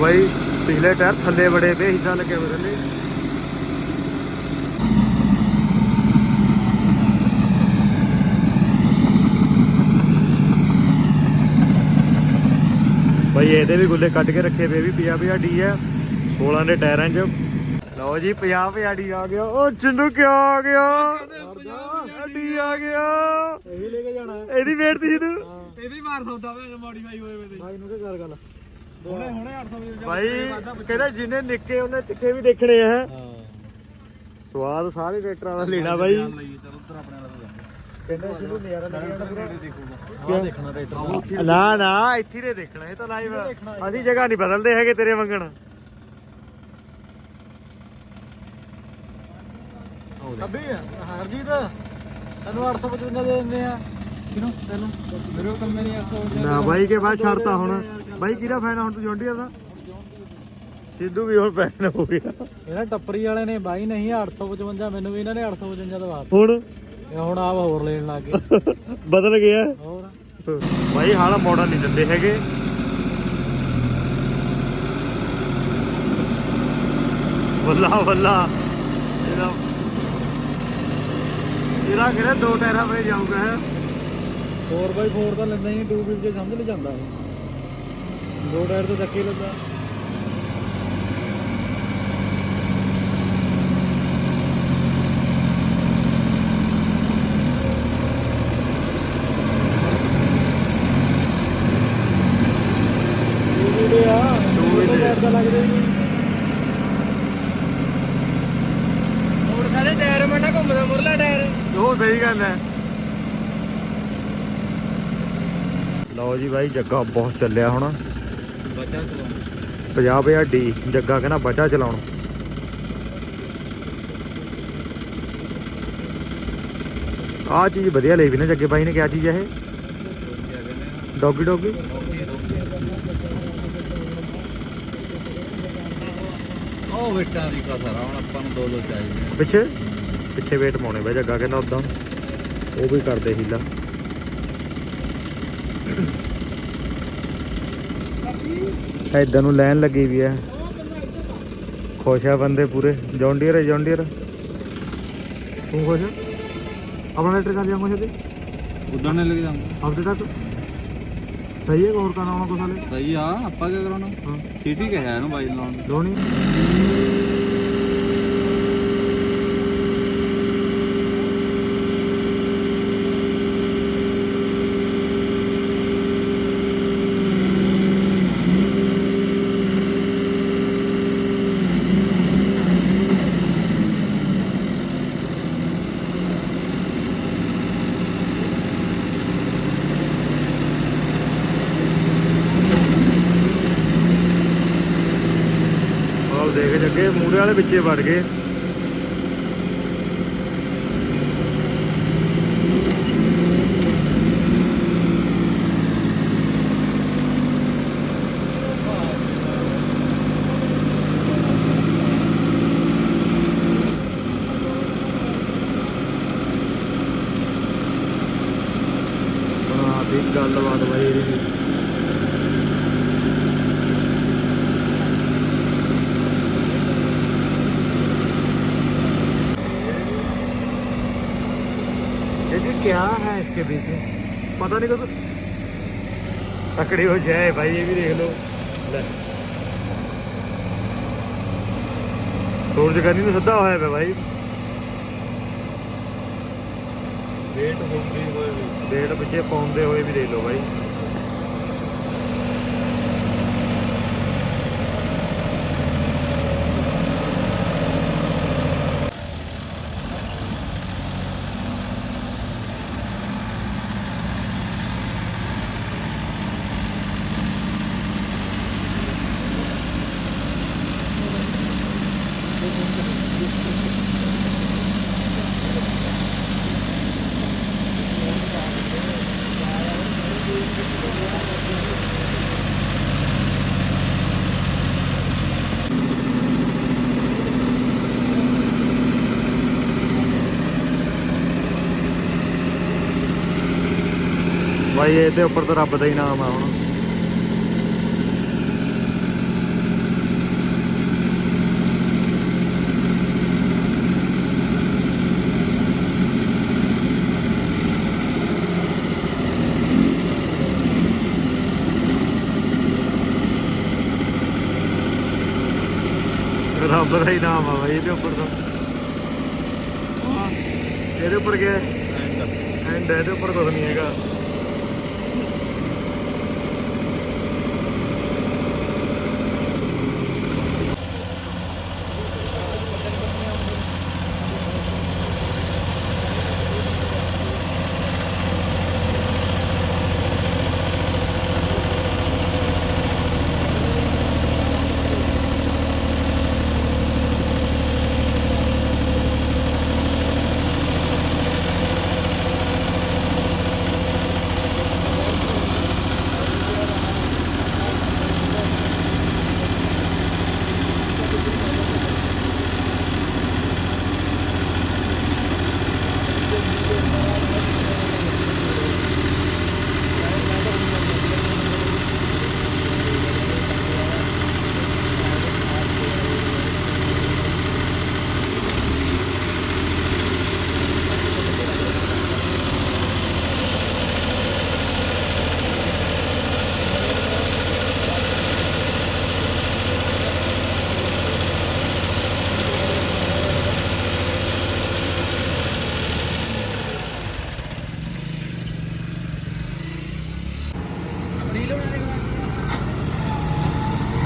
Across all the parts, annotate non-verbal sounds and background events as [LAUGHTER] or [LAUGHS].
ਬਾਈ ਪਿਛਲੇ ਟਾਇਰ ਥੱਲੇ ਬੜੇ ਪਏ ਹਿੱਸਾ ਲੱਗਿਆ ਹੋਇਆ ਥੱਲੇ ਬਾਈ ਇਹਦੇ ਵੀ ਗੁੱਲੇ ਕੱਢ ਕੇ ਰੱਖੇ ਪਏ ਵੀ 50 50 ਡੀ ਹੈ 16 ਦੇ ਟਾਇਰਾਂ 'ਚ। ਲਓ ਜੀ 50 50 ਡੀ ਆ ਗਿਆ। ਉਹ ਚਿੰਦੂ ਕਿਆ ਆ ਗਿਆ? ਡੀ ਆ ਗਿਆ। ਇਹ ਲੈ ਕੇ ਜਾਣਾ। ਇਹਦੀ ਵੇਟ ਤੀ? ਤੂੰ ਇਹਦੀ ਮਾਰ ਸੌਦਾ ਵੇ ਮੋਡੀਫਾਈ ਹੋਏ ਵੇ ਤੇ। ਭਾਈ ਨੂੰ ਕੀ ਕਰ ਗੱਲ ਹੁਣੇ ਹੁਣੇ 800 ਵਜੇ ਭਾਈ ਕਹਿੰਦਾ ਜਿੰਨੇ ਨਿੱਕੇ ਉਹਨੇ ਤਿੱਖੇ ਵੀ ਦੇਖਣੇ ਆ। ਸਵਾਦ ਸਾਰੇ ਟਰੈਕਟਰਾਂ ਦਾ ਲੈਣਾ ਬਾਈ। ਲਈ ਚਲ ਉਧਰ ਆਪਣੇ ਵਾਲਾ ਤੋਂ ਕਹਿੰਦਾ ਜਿਹਨੂੰ ਨਜ਼ਾਰਾ ਲੱਗਿਆ ਨੇੜੇ ਦੇਖੂਗਾ ਆ ਦੇਖਣਾ ਟਰੈਕਟਰ। ਨਾ ਨਾ ਇੱਥੇ ਦੇ ਦੇਖਣਾ ਇਹ ਤਾਂ ਲਾਈਵ ਅਸੀਂ ਜਗ੍ਹਾ ਨਹੀਂ ਬਦਲਦੇ ਹੈਗੇ ਤੇਰੇ ਮੰਗਣ ਸਭੀ ਹਰਜੀਤ ਤੈਨੂੰ 855 ਦੇ ਦਿੰਦੇ ਆ। ਕਿਨੂੰ ਤੈਨੂੰ। ਮੇਰੇ ਕੋਲ ਮੇਰੀ 855 ਨਾ ਬਾਈ ਕੇ ਬਾਅਦ ਛੱਡਤਾ ਹੁਣ। ਬਾਈ ਕਿਹਦਾ ਫੈਨ ਹੁਣ ਤੂੰ ਜੌਂਡੀਅਰ ਦਾ? ਸਿੱਧੂ ਵੀ ਹੁਣ ਫੈਨ ਹੋ ਗਿਆ। ਇਹਨਾਂ ਟੱਪਰੀ ਵਾਲੇ ਨੇ ਬਾਈ ਨਹੀਂ 855 ਮੈਨੂੰ ਵੀ ਇਹਨਾਂ ਨੇ 855 ਦਵਾ ਹੁਣ? ਇਹ ਹੁਣ ਆਪ ਹੋਰ ਲੈਣ ਲੱਗ ਗਏ। [LAUGHS] ਬਦਲ ਗਿਆ। ਹੋਰ? ਬਾਈ ਹਾਲ ਮਾਡਲ ਨਹੀਂ ਦਿੰਦੇ ਹੈਗੇ। ਵੱਲਾ ਵੱਲਾ। ਇਹਦਾ ਇਹਦਾ ਕਿਹੜਾ ਦੋ ਟਾਇਰਾਂ 'ਤੇ ਜਾਊਗਾ ਹੈ? 4x4 ਤਾਂ ਲੈਂਦਾ ਹੀ 2 ਵੀਲ 'ਚ ਸਮਝ ਨਹੀਂ ਜਾਂਦਾ ਇਹ। ਦੋ ਟਾਇਰ ਤੇ ਧੱਕੇ ਲੱਗਾ ਉਹ ਸਹੀ ਗੱਲ ਹੈ। ਲਓ ਜੀ ਬਾਈ ਜੱਗਾ ਬਹੁਤ ਚੱਲਿਆ ਹੁਣ। ਬੱਚਾ ਚਲਾਉਣਾ 50 50 ਡੀ ਜੱਗਾ ਕਹਿੰਦਾ ਬਚਾ ਚਲਾਉਣ। ਆਹ ਚੀਜ਼ ਵਧੀਆ ਲਈ ਵੀ ਨਾ ਜੱਗੇ ਬਾਈ ਨੇ ਕਿਹਾ ਚੀਜ਼ ਇਹ? Doggy doggy? ਉਹ ਵੇਟਾਂ ਦੀ ਕਸਰ ਆ ਹੁਣ ਆਪਾਂ ਨੂੰ ਦੋ ਦੋ ਚਾਹੀਦੇ ਆ। ਪਿੱਛੇ? ਪਿੱਛੇ ਵੇਟ ਪਾਉਣੇ ਬਈ ਜੱਗਾ ਕਹਿੰਦਾ ਉਦਾਂ ਉਹ ਵੀ ਕਰਦੇ ਹੀਲਾ। ਐਦਾਂ ਨੂੰ ਲੈਣ ਲੱਗੀ ਵੀ ਐ ਖੁਸ਼ ਆ ਬੰਦੇ ਪੂਰੇ। ਜੌਂਡੀਅਰ ਹੈ ਜੌਂਡੀਅਰ। ਤੂੰ ਖੁਸ਼ ਆ? ਆਪਣਾ ਲੈਟਰ ਕਰ ਜਾਵਾਂਗੇ ਛੇਤੀ ਉਦਾਂ ਨੇ ਲੱਗ ਜਾਂਦਾ ਹਫ਼ਤੇ ਤੱਕ ਸਹੀ ਹੈ ਹੋਰ ਕਰਨਾ ਹਾਲੇ? ਸਹੀ ਆ ਆਪਾਂ ਕੀ ਕਰਾਉਣਾ? ਹਾਂ। ਠੀਕ ਹੀ ਇਹਨੂੰ ਬਾਈ ਲਾਉਣ ਨੂੰ। ਲੋਣੀ ਆਹ ਦੇਖ ਜੱਗੇ ਵਿੱਚੇ ਵੜ ਗਏ ਹਾਂ ਦੀ ਗੱਲਬਾਤ ਬਾਈ ਇਹਦੀ ये जी क्या है इसके पीछे पता नहीं कुछ तकड़ी हो जाए भाई ये भी देख लो ले सूरज करनी ਨੂੰ ਸਿੱਧਾ ਹੋਇਆ ਪਿਆ ਭਾਈ ਵੇਟ ਹੁੰਦੀ ਹੋਏ ਵੀ ਡੇਟ ਪਿੱਛੇ ਪਾਉਂਦੇ ਹੋਏ ਵੀ ਦੇਖ ਲਓ ਭਾਈ ਬਾਈ ਇਹਦੇ ਉੱਪਰ ਤਾਂ ਰੱਬ ਦਾ ਹੀ ਨਾਮ ਆ ਹੁਣ। ਰੱਬ ਦਾ ਹੀ ਨਾਮ ਆ ਬਾਈ ਇਹਦੇ ਉੱਪਰ ਤਾਂ। ਇਹਦੇ ਉੱਪਰ ਕੀ ਹੈ? ਐਂਡ ਇਹਦੇ ਉੱਪਰ ਕੁਝ ਨਹੀਂ ਹੈਗਾ।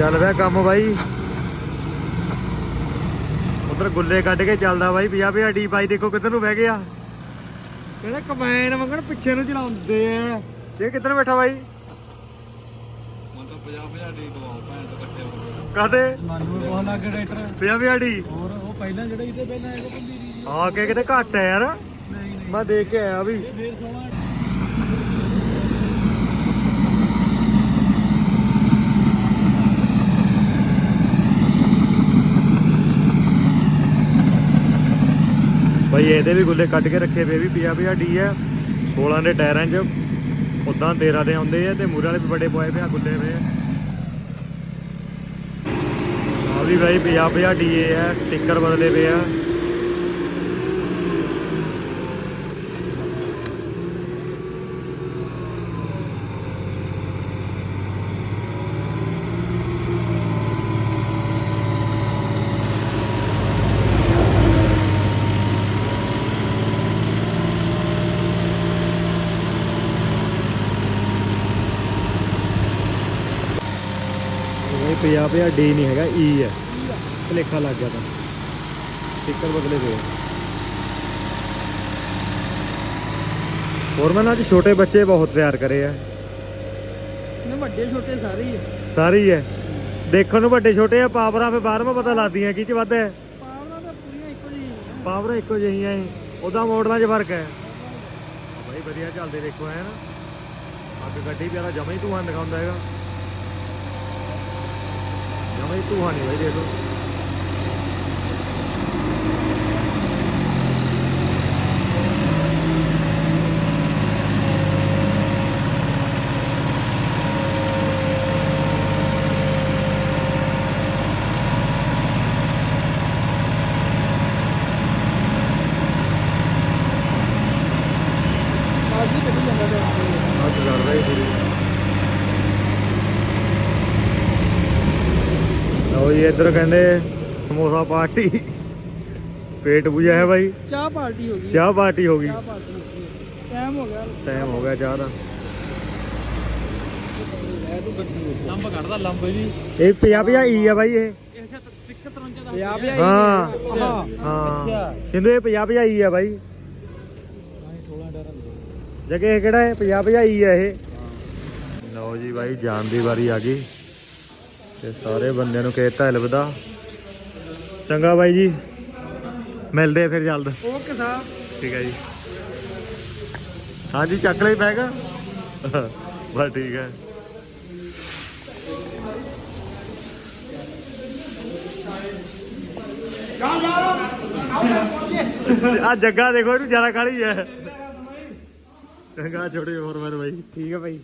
ਚੱਲ ਪਿਆ ਕੰਮ ਬਾਈ। ਉਧਰ ਗੁੱਲੇ ਕੱਢ ਕੇ ਚੱਲਦਾ ਬਾਈ 50 50 ਡੀ ਬਾਈ ਦੇਖੋ ਕਿੱਧਰ ਨੂੰ ਬਹਿ ਗਿਆ। ਕਹਿੰਦਾ ਕਮੈਨ ਮੰਗਣ ਪਿੱਛੇ ਨੂੰ ਚਲਾਉਂਦੇ ਆ। ਇਹ ਕਿੱਧਰ ਬੈਠਾ ਬਾਈ? ਮਨ ਤਾਂ 50 50 ਡੀ ਦਵਾਓ ਭੈਣ ਤੋਂ ਇਕੱਠੇ ਹੋ ਗਏ। ਕਾਦੇ ਮਾਨੂੰ ਬਹੁਤ ਲੱਗ ਟਰੈਕਟਰ 50 50 ਡੀ। ਹੋਰ ਉਹ ਪਹਿਲਾਂ ਜਿਹੜਾ ਇਹਦੇ ਪਹਿਲਾਂ ਇਹਦੇ ਭੁੱਲੀ ਰਹੀ ਆ ਕੇ ਕਿਤੇ ਘੱਟ ਹੈ ਯਾਰ। ਨਹੀਂ ਨਹੀਂ। ਮੈਂ ਦੇਖ ਕੇ ਆਇਆ ਵੀ। ਇਹ ਫੇਰ ਸੋਹਣਾ ਬਾਈ ਇਹਦੇ ਵੀ ਗੁੱਲੇ ਕੱਢ ਕੇ ਰੱਖੇ ਪਏ ਵੀ 50 50 ਡੀ ਹੈ 16 ਦੇ ਟਾਇਰਾਂ 'ਚ ਉਦਾਂ 13 ਦੇ ਆਉਂਦੇ ਆ ਤੇ ਮੂਰੇ ਵਾਲੇ ਵੀ ਵੱਡੇ ਪੋਏ ਪਏ ਆ ਗੁੱਲੇ ਪਏ ਆ ਆ ਵੀ ਬਾਈ 50 50 ਡੀ ਹੈ ਸਟicker ਬਦਲੇ ਪਏ ਆ। 50 50 ਡੀ ਨਹੀਂ ਹੈਗਾ ਈ ਹੈ। ਭਲੇਖਾ ਲੱਗ ਗਿਆ ਤਾਂ। ਸਟicker ਬਦਲੇ ਪਏ। ਹੋਰ ਮੈਂ ਅੱਜ ਛੋਟੇ ਬੱਚੇ ਬਹੁਤ ਪਿਆਰ ਕਰੇ ਆ। ਨੇ ਵੱਡੇ ਛੋਟੇ ਸਾਰੇ ਹੀ ਸਾਰੇ ਹੀ ਹੈ ਦੇਖਣ ਨੂੰ ਵੱਡੇ ਛੋਟੇ ਆ ਪਾਵਰਾਂ ਫੇ ਬਾਹਰੋਂ ਪਤਾ ਲੱਗਦੀਆਂ ਕੀ ਚ ਵੱਧ ਹੈ। ਪਾਵਰਾਂ ਤਾਂ ਪੂਰੀਆਂ ਇੱਕੋ ਜਿਹੀਆਂ ਪਾਵਰਾਂ ਇੱਕੋ ਜਿਹੀਆਂ ਹੀ। ਉਹਦਾ ਮਾਡਲਾਂ 'ਚ ਫ਼ਰਕ ਹੈ। ਬਾਈ ਵਧੀਆ ਚੱਲਦੇ ਦੇਖੋ ਐ ਨਾ ਅੱਗ ਗੱਡੀ ਵੀ ਆਦਾ ਜਮਾ ਹੀ ਧੂਆਂ ਦਿਖਾਉਂਦਾ ਹੈਗਾ। ਜਮਾ ਹੀ ਧੂਆਂ ਨਹੀਂ ਬਾਈ ਦੇਖੋ ਅੱਜ ਹੀ ਕੱਢੀ ਜਾਂਦਾ ਤੇ ਅੱਜ ਲੜਦਾ ਹੀ ਪੂਰੀ ਲਓ ਜੀ ਇੱਧਰ ਕਹਿੰਦੇ ਸਮੋਸਾ ਪਾਰਟੀ। ਪੇਟ ਪੂਜਾ ਹੈ ਬਾਈ। ਚਾਹ ਪਾਰਟੀ ਹੋ ਗਈ। ਚਾਹ ਪਾਰਟੀ ਹੋ ਗਈ। ਚਾਹ ਪਾਰਟੀ ਹੋ ਗਈ। ਟਾਈਮ ਹੋ ਗਿਆ। ਟਾਈਮ ਹੋ ਗਿਆ ਚਾਹ ਦਾ। ਇਹ ਤੂੰ ਗੱਡੀ ਲੰਬ ਕੱਢਦਾ ਲੰਬ ਵੀ। ਇਹ 50 50 ਈ ਆ ਬਾਈ ਇਹ। ਇਹ ਸਟਿਕ 53 ਦਾ 50 ਹਾਂ। ਅੱਛਾ। ਹਾਂ। ਸਿੰਧੂ ਇਹ 50 50 ਈ ਆ ਬਾਈ। 16 ਡਰ ਜਗੇ ਇਹ ਕਿਹੜਾ ਹੈ? 50 50 ਈ ਆ ਇਹ। ਲਓ ਜੀ ਬਾਈ ਜਾਣ ਦੀ ਵਾਰੀ ਆ ਗਈ। ਤੇ ਸਾਰੇ ਬੰਦਿਆਂ ਨੂੰ ਕਹਿਤਾ ਅਲਵਿਦਾ ਚੰਗਾ ਬਾਈ ਜੀ। ਮਿਲਦੇ ਆ ਫਿਰ ਜਲਦ। ਓਕੇ ਸਾਹਿਬ ਠੀਕ ਹੈ ਜੀ। ਹਾਂਜੀ ਚੱਕ ਲਈ ਬੈਗ ਬਸ ਠੀਕ ਹੈ। ਆ ਜੱਗਾ ਦੇਖੋ ਇਹਨੂੰ ਜ਼ਿਆਦਾ ਕਾਲੀ ਹੈ। ਚੰਗਾ ਛੋਟੇ ਹੋਰ ਮੇਰੇ ਬਾਈ। ਠੀਕ ਹੈ ਭਾਈ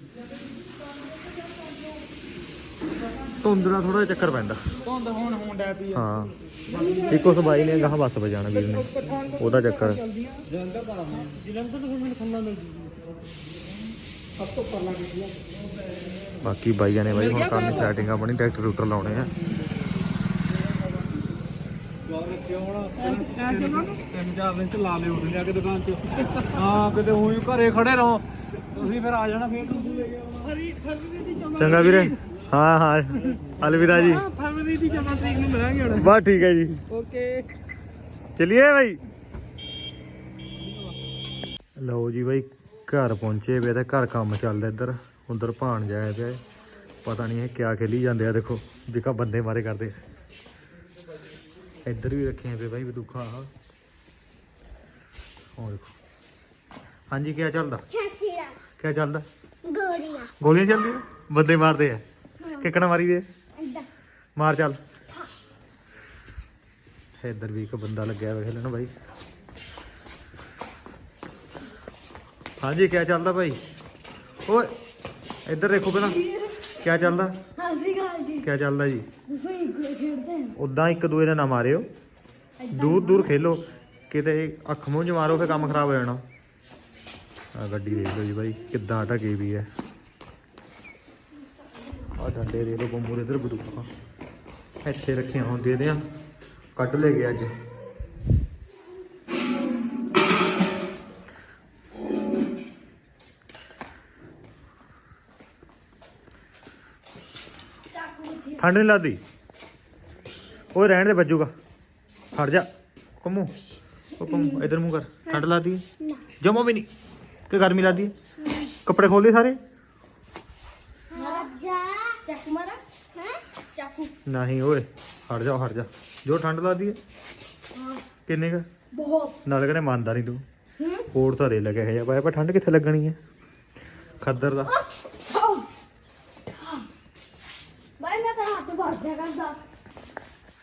ਧੁੰਦ ਨਾਲ ਥੋੜਾ ਚੱਕਰ ਪੈਂਦਾ। ਧੁੰਦ ਹੁਣ ਹੋਣ ਡੈ ਪਈ ਹਾਂ। ਇੱਕੋ ਸਬਾਈ ਨੇ ਗਾਹ ਬੱਸ ਵਜਾਣਾ ਵੀਰ ਨੇ। ਉਹਦਾ ਚੱਕਰ। ਜਲੰਧਰ ਦਾ ਜਲੰਧਰ ਤੋਂ ਮੈਨੂੰ ਖੰਨਾ ਮਿਲ ਜੂਗੀ ਸਭ ਤੋਂ ਪਰਲਾ ਕੀਤੀ ਬਾਕੀ ਬਾਈਆਂ ਨੇ ਬਾਈ ਹੁਣ ਕਰਨੀ ਸੈਟਿੰਗ ਆਪਣੀ ਟਰੈਕਟਰ ਰੂਟਰ ਲਾਉਣੇ ਆ। ਯਾਰ ਰੱਖਿਓ ਹੁਣ ਤਿੰਨ ਚਾਰ ਦਿਨ ਚ ਲਾ ਲਿਓ ਉੱਠ ਜਾ ਕੇ ਦੁਕਾਨ ਤੇ ਹਾਂ ਕਿਤੇ ਉਹੀ ਘਰੇ ਖੜੇ ਰਹੋ ਤੁਸੀਂ ਫਿਰ ਆ ਜਾਣਾ ਫਿਰ ਤੁਸੀਂ ਲੈ ਕੇ ਆਉਣਾ ਹਰੀ ਫਰਵਰੀ ਦੀ ਚੰਗਾ ਵੀਰੇ। ਹਾਂ ਹਾਂ ਅਲਵਿਦਾ ਜੀ। ਫਰਵਰੀ ਦੀ 14 ਤਰੀਕ ਨੂੰ ਮਿਲਾਂਗੇ ਹੁਣ। ਬਸ ਠੀਕ ਹੈ ਜੀ। ਓਕੇ। ਚਲਿਏ ਬਾਈ। ਲਓ ਜੀ ਬਾਈ ਘਰ ਪਹੁੰਚੇ ਵੇ ਤੇ ਘਰ ਕੰਮ ਚੱਲਦਾ ਇੱਧਰ। ਉਧਰ ਭਾਣ ਜਾਇਆ ਪਿਆ ਹੈ। ਪਤਾ ਨਹੀਂ ਇਹ ਕਿਆ ਖੇਲੀ ਜਾਂਦੇ ਆ ਦੇਖੋ ਜਿਕਾ ਬੰਦੇ ਮਾਰੇ ਕਰਦੇ ਇੱਧਰ ਵੀ ਰੱਖੇ ਪਏ ਬਾਈ ਬਦੂਖਾ ਆਹ। ਉਹ ਦੇਖੋ। ਹਾਂਜੀ ਕਿਆ ਚੱਲਦਾ? ਛਾਛੀਰਾ ਕਿਆ ਚੱਲਦਾ? ਗੋਰੀਆ ਗੋਲੀਆਂ ਚੱਲਦੀਆਂ? ਬੰਦੇ ਮਾਰਦੇ ਆ। ਕਿੱਕਣਾ ਮਾਰੀ ਦੇ ਅੱਡਾ ਮਾਰ ਚੱਲ। ਇੱਧਰ ਵੀ ਇੱਕ ਬੰਦਾ ਲੱਗਿਆ ਹੋਇਆ ਖੇਲਣ ਬਾਈ। ਹਾਂਜੀ ਕਿਆ ਚੱਲਦਾ ਭਾਈ? ਓਏ ਇੱਧਰ ਦੇਖੋ ਪਹਿਲਾਂ। ਕਿਆ ਚੱਲਦਾ? ਹਾਸੀ ਗਾਲ ਜੀ। ਕਿਆ ਚੱਲਦਾ ਜੀ? ਤੁਸੀਂ ਇੱਕ ਖੇਡਦੇ ਹੋ? ਉਦਾਂ ਇੱਕ ਦੂਏ ਦਾ ਨਾ ਮਾਰਿਓ। ਦੂਰ ਦੂਰ ਖੇਲੋ। ਕਿਤੇ ਅੱਖ ਮੂੰਹ ਚ ਮਾਰੋ ਫੇ ਕੰਮ ਖਰਾਬ ਹੋ ਜਾਣਾ। ਆ ਗੱਡੀ ਦੇਖ ਲਓ ਜੀ ਬਾਈ ਕਿੱਦਾਂ ਢਕੇ ਵੀ ਹੈ ਆ ਡੰਡੇ ਦੇ ਲੋ ਬੰਬੂ ਦੇ ਇਧਰ ਬਦੂਕਾ। ਇੱਥੇ ਰੱਖੀਆਂ ਹੁੰਦੀਆਂ ਇਹਦੇ ਆ ਕੱਢ ਲੈ ਗਿਆ ਅੱਜ। ਠੰਡ ਨਹੀਂ ਲੱਗਦੀ? ਓਏ ਰਹਿਣ ਦੇ ਵੱਜੂਗਾ। ਹਟ ਜਾ। ਕੰਮੂ ਉਹ ਕੰਮੂ ਇਧਰ ਮੂੰਹ ਕਰ। ਠੰਡ ਲੱਗਦੀ ਜਮਾ ਵੀ ਨਹੀਂ। ਕਿ ਗਰਮੀ ਲੱਗਦੀ ਹੈ? ਕੱਪੜੇ ਖੋਲ ਸਾਰੇ ਰਾਜਾ ਚੱਕ ਮਾਰਾ ਹੈ ਚਾਕੂ ਨਹੀਂ ਓਏ ਹਟ ਜਾ ਹਟ ਜਾ। ਜੋ ਠੰਡ ਲੱਗਦੀ ਹੈ। ਕਿੰਨੇ ਕ? ਬਹੁਤ। ਨਾਲ ਕਹਿੰਦੇ ਮੰਨਦਾ ਨਹੀਂ ਤੂੰ। ਹੂੰ? ਕੋਟ ਧਰੇ ਲੱਗੇ ਹੈ ਪਾਇਆ ਪਰ ਠੰਡ ਕਿੱਥੇ ਲੱਗਣੀ ਹੈ? ਖੱਦਰ ਦਾ। ਬਾਈ ਮੈਂ ਤੇਰਾ ਹੱਥ ਵੜ ਦਿਆ ਕਰਦਾ।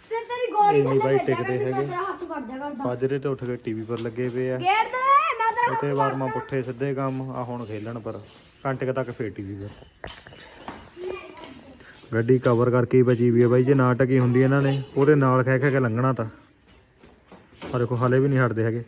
ਤੇ ਤੇਰੀ ਗੋਲੀ ਬਾਈ ਥੱਲੇ ਟਿਕਦੇ ਹੈਗੇ। ਤੇਰਾ ਹੱਥ ਵੜ ਦਿਆ ਕਰਦਾ। ਸਾਜਰੇ ਤੇ ਉੱਠ ਕੇ ਟੀਵੀ ਪਰ ਲੱਗੇ ਪਏ ਆ। ਗੇਰ ਦੇ ਮੈਂ ਤੇਰਾ ਹੱਥ ਵਾਰਮਾ। ਪੁੱਠੇ ਸਿੱਧੇ ਕੰਮ ਆ ਹੁਣ ਖੇਲਣ ਪਰ। ਘੰਟੇ ਤੱਕ ਫੇਰ ਟੀਵੀ ਪਰ। ਗੱਡੀ ਕਵਰ ਕਰਕੇ ਹੀ ਬਚੀ ਵੀ ਹੈ ਬਾਈ, ਜੇ ਨਾ ਟਕੀ ਹੁੰਦੀ ਇਹਨਾਂ ਨੇ, ਉਹਦੇ ਨਾਲ ਖਹਿ ਖਹਿ ਕੇ ਲੰਘਣਾ ਤਾਂ। ਪਰ ਦੇਖੋ, ਹਲੇ ਵੀ ਨਹੀਂ ਹਟਦੇ ਹੈਗੇ।